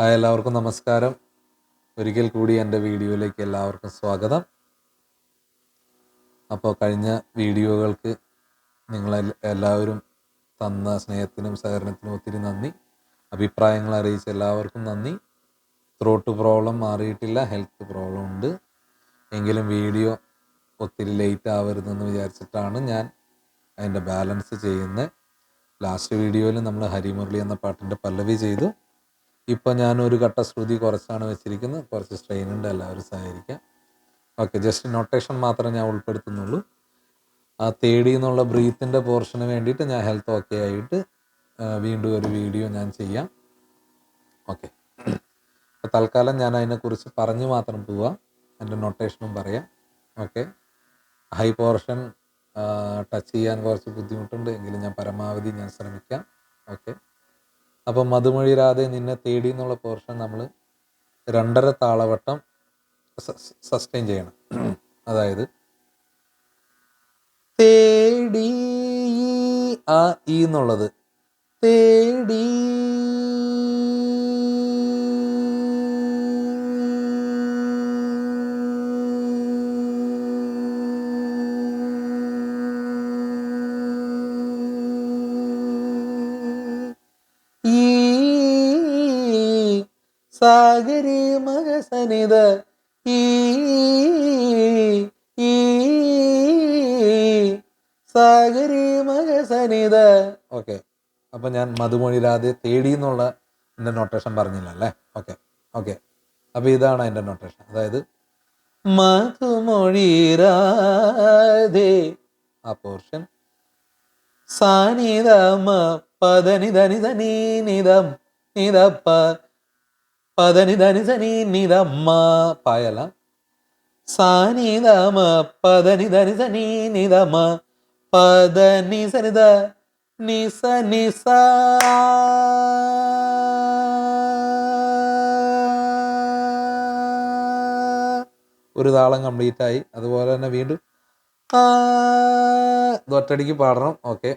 Hi എല്ലാവർക്കും നമസ്കാരം. ഒരിക്കൽ കൂടി എന്റെ വീഡിയോയിലേക്ക് എല്ലാവർക്കും സ്വാഗതം. അപ്പോൾ കഴിഞ്ഞ വീഡിയോകൾക്ക് നിങ്ങൾ എല്ലാവരും തന്ന സ്നേഹത്തിനും സഹകരണത്തിനും ഒത്തിരി നന്ദി. അഭിപ്രായങ്ങൾ അറിയിച്ച എല്ലാവർക്കും നന്ദി. ത്രോട്ട് പ്രോബ്ലം മാറിയിട്ടില്ല ഹെൽത്ത് പ്രോബ്ലം ഉണ്ട്. എങ്കിലും വീഡിയോ ഒത്തിരി ലേറ്റ് ആവരുതെന്ന് വിചാരിച്ചിട്ടാണ് ഞാൻ അതിന്റെ ബാലൻസ് ചെയ്യുന്നത്. ലാസ്റ്റ് വീഡിയോയിൽ നമ്മൾ ഹരിമുരളി എന്ന പാട്ടിന്റെ പല്ലവി ചെയ്തു. ഇപ്പോൾ ഞാൻ ഒരു ഘട്ട ശ്രുതി കുറച്ചാണ് വെച്ചിരിക്കുന്നത്. കുറച്ച് സ്ട്രെയിൻ ഉണ്ട് എല്ലാവരും സഹകരിക്കാം. ഓക്കെ ജസ്റ്റ് നൊട്ടേഷൻ മാത്രമേ ഞാൻ ഉൾപ്പെടുത്തുന്നുള്ളൂ. ആ തേടി എന്നുള്ള ബ്രീത്തിന്റെ പോർഷന് വേണ്ടിയിട്ട് ഞാൻ ഹെൽത്ത് ഓക്കെ ആയിട്ട് വീണ്ടും ഒരു വീഡിയോ ഞാൻ ചെയ്യാം. ഓക്കെ തൽക്കാലം ഞാൻ അതിനെക്കുറിച്ച് പറഞ്ഞ് മാത്രം പോവാം. എന്റെ നൊട്ടേഷനും പറയാം. ഓക്കെ ഹൈ പോർഷൻ ടച്ച് ചെയ്യാൻ കുറച്ച് ബുദ്ധിമുട്ടുണ്ട്. എങ്കിലും ഞാൻ പരമാവധി ഞാൻ ശ്രമിക്കാം. ഓക്കെ അപ്പം മതുമൊഴിരാതെ നിന്നെ തേടി എന്നുള്ള പോർഷൻ നമ്മൾ രണ്ടര താളവട്ടം സസ്റ്റെയിൻ ചെയ്യണം. അതായത് തേടി ആ ഈ എന്നുള്ളത്. തേടി സാഗരി മകസനിത ഈ സാഗരി മകസനിത ഓക്കെ. അപ്പൊ ഞാൻ മധുമൊഴിയിലാതെ തേടി എന്നുള്ള എന്റെ നൊട്ടേഷൻ പറഞ്ഞില്ല അല്ലേ? ഓക്കെ. ഓക്കെ. അപ്പൊ ഇതാണ് എന്റെ നൊട്ടേഷൻ അതായത് മധുമൊഴിരാതെ ആ പോർഷൻ സാനിതമ പദനി ധനി ധനി സാനിതമ പദനി ധനി ധനി നിതമ പദനി സനിത നിസ നിസ ഒരു താളം കംപ്ലീറ്റ് ആയി അതുപോലെ തന്നെ വീണ്ടും ഒറ്റടിക്ക് പാടണം. ഓക്കെ.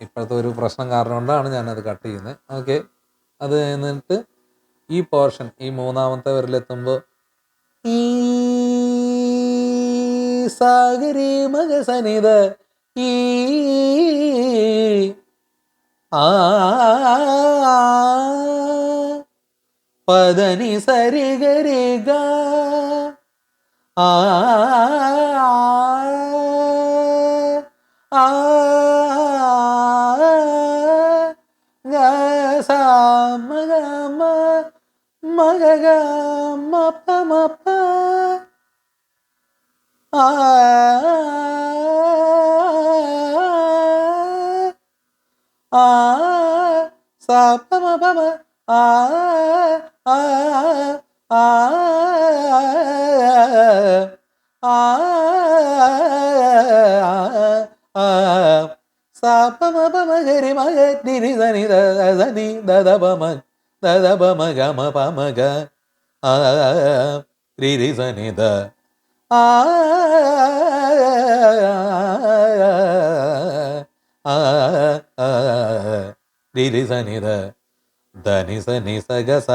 ഇപ്പോഴത്തെ ഒരു പ്രശ്നം കാരണം കൊണ്ടാണ് ഞാനത് കട്ട് ചെയ്യുന്നത്. ഓക്കെ. അത് എന്നിട്ട് ഈ പോർഷൻ ഈ മൂന്നാമത്തെ വരിലെത്തുമ്പോൾ ഈ സാഗരി മകസനിത ഈ ആ പദനി സരി ആ ആ മ ഗ ഗ മ പ മ പ ആ ആ സ പ മ പ മ ആ ആ ആ ആ ആ സ പ മ പ മ ഗ രി മ ഗ രി രി സ നി ദ സ നി ദ ദ പ മ ദ ദ പ മ ഗ മ പ മ ഗ ആ രി രി സ നി ദ ആ ആ ആ രി രി സ നി ദ ധ നി സ നി സ ഗ സ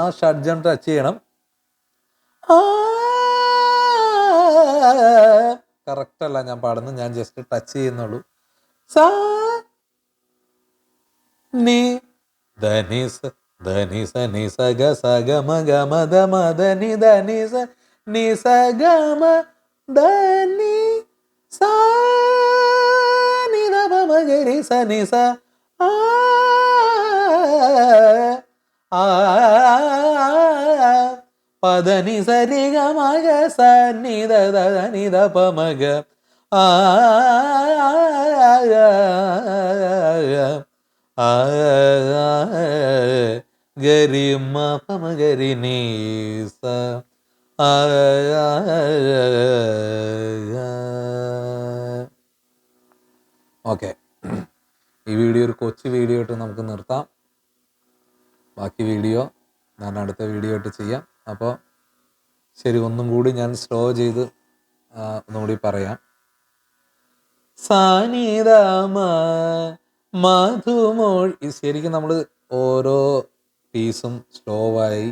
ആ ഷഡ്ജം ടച്ച് ചെയ്യണം. കറക്റ്റ് അല്ല ഞാൻ പാടുന്നത്. ഞാൻ ജസ്റ്റ് ടച്ച് ചെയ്യുന്നുള്ളൂ. നി ആ ആ പദനി സരി മക സന്നിധ ഗ സ നി ധ ധ ധ നി ധ പ മ ഗ ആ ആ ഗരി മ പ മ ഗരി നീ സ ആ ഓക്കെ ഈ വീഡിയോ ഒരു കൊച്ചു വീഡിയോ ആയിട്ട് നമുക്ക് നിർത്താം ബാക്കി വീഡിയോ ഞാൻ അടുത്ത വീഡിയോ ആയിട്ട് ചെയ്യാം അപ്പോൾ ശരി ഒന്നും കൂടി ഞാൻ സ്ലോ ചെയ്ത് ഒന്നുകൂടി പറയാം. സാനിതാമ മധുമൊഴി ശരിക്കും നമ്മൾ ഓരോ പീസും സ്ലോ ആയി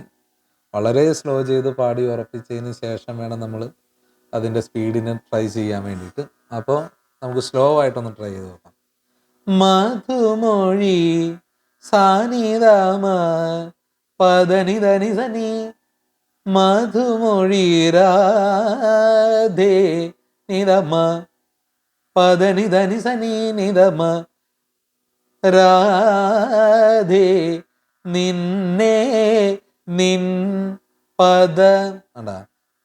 വളരെ സ്ലോ ചെയ്ത് പാടി ഉറപ്പിച്ചതിന് ശേഷം വേണം നമ്മൾ അതിന്റെ സ്പീഡിനെ ട്രൈ ചെയ്യാൻ വേണ്ടിയിട്ട്. അപ്പോൾ നമുക്ക് സ്ലോ ആയിട്ടൊന്ന് ട്രൈ ചെയ്ത് നോക്കാം. മധുമൊഴി സാനിതാമ സനി മധുമൊഴി നിരമ പദനി ധനി സനി നിതമ രാധേ. നിന്നെ നിൻ പദ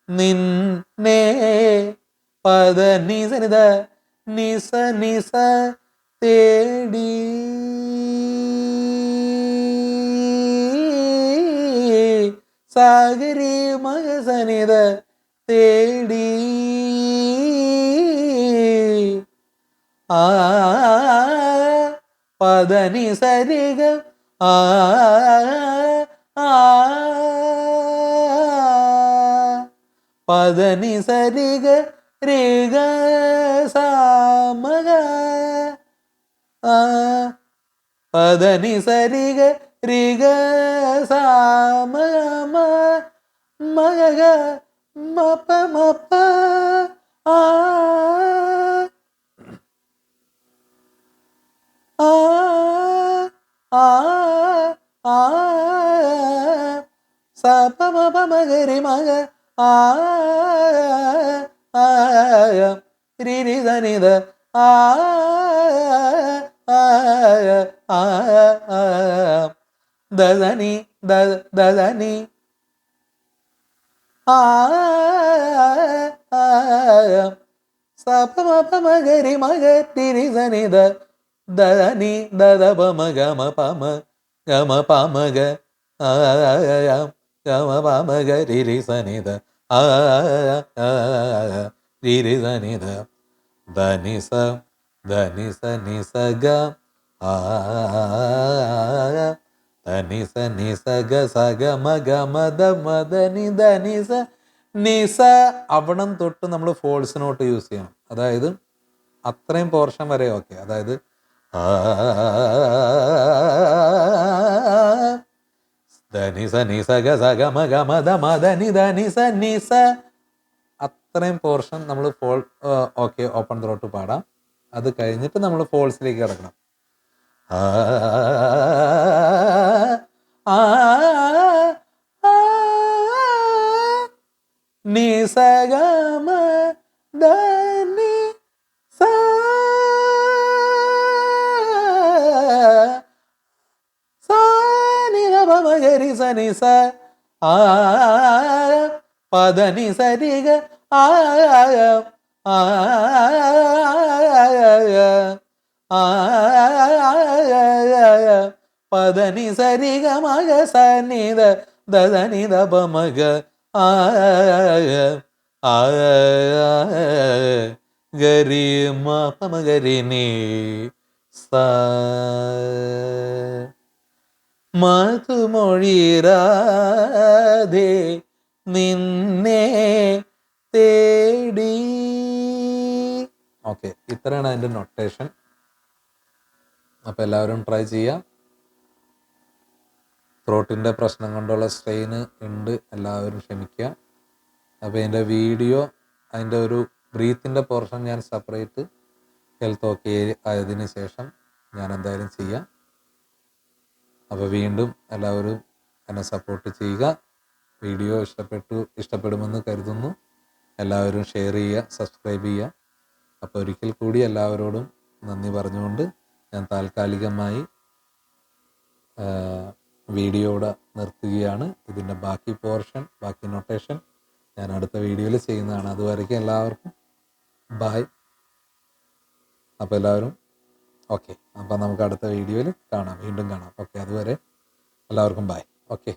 നിന്നെ പദ നിസ നിത നിസ നിസ തേടി. സാഗരി മകസനിത തേടി ആ പദനി സരിക ആ ആ പദനി സരിക രേഗ സാമക ആ പദനി സരിക രിഗ സാമ മഗ മപ മപ ആ ആ ആ ആ സപ മപ മഗരി മഗ ആ ആ രി രി ധ നി ധ ആ ആ ആ ആ ധ ധ നി ധ ധ ധ നി ആ ആ സപ മപ മഗരി മഗ രി രി ധ നി ധ ധ നി ധ ധ പ മ രി സ നി സ ഗ സ ഗ മ ഗ മ ദ മ ദ നി ദ നി സ നി സ അവിടം തൊട്ട് നമ്മൾ ഫോൾസ് നോട്ട് യൂസ് ചെയ്യണം. അതായത് അത്രയും പോർഷൻ വരെ ഓക്കെ. അതായത് ധനി സ നി സ ഗ സ ഗ മ ഗ മ മ നി നി സ നി സ. അത്രയും പോർഷൻ നമ്മൾ ഫോൾ ഓക്കെ ഓപ്പൺ ത്രോട്ട് പാടാം. അത് കഴിഞ്ഞിട്ട് നമ്മൾ ഫോൾസിലേക്ക് കിടക്കണം. ആ സ നി സ ആ പദ നി സ രി ഗ ആ ആ ആ പദ നി സ രി ഗ മ ഗ സ നി ധ ധ ധ നി ധ പ മ ഗ ആ ആ ഗരി മ പ മ ഗരി നി സ മധുമൊഴിരാധേ നിന്നെ തേടി. ഓക്കെ ഇത്രയാണ് അതിന്റെ നൊട്ടേഷൻ. അപ്പോൾ എല്ലാവരും ട്രൈ ചെയ്യാം. ത്രോട്ടിന്റെ പ്രശ്നം കൊണ്ടുള്ള സ്ട്രെയിന് ഉണ്ട് എല്ലാവരും ക്ഷമിക്കുക. അപ്പോൾ എന്റെ വീഡിയോ അതിന്റെ ഒരു ബ്രീത്തിന്റെ പോർഷൻ ഞാൻ സെപ്പറേറ്റ് ഹെൽത്ത് ഓക്കെ ആയതിനു ശേഷം ഞാൻ എന്തായാലും ചെയ്യാം. അപ്പോൾ വീണ്ടും എല്ലാവരും എന്നെ സപ്പോർട്ട് ചെയ്യുക. വീഡിയോ ഇഷ്ടപ്പെട്ടു ഇഷ്ടപ്പെടുമെന്ന് കരുതുന്നു. എല്ലാവരും ഷെയർ ചെയ്യുക സബ്സ്ക്രൈബ് ചെയ്യുക. അപ്പോൾ ഒരിക്കൽ കൂടി എല്ലാവരോടും നന്ദി പറഞ്ഞുകൊണ്ട് ഞാൻ താൽക്കാലികമായി വീഡിയോയുടെ നിർത്തുകയാണ്. ഇതിന്റെ ബാക്കി പോർഷൻ ബാക്കി നൊട്ടേഷൻ ഞാൻ അടുത്ത വീഡിയോയിൽ ചെയ്യുന്നതാണ്. അതുവരയ്ക്കും എല്ലാവർക്കും ബായ് അപ്പോൾ എല്ലാവരും ഓക്കെ. അപ്പോൾ നമുക്ക് അടുത്ത വീഡിയോയിൽ കാണാം. വീണ്ടും കാണാം. ഓക്കെ അതുവരെ എല്ലാവർക്കും ബൈ ഓക്കെ.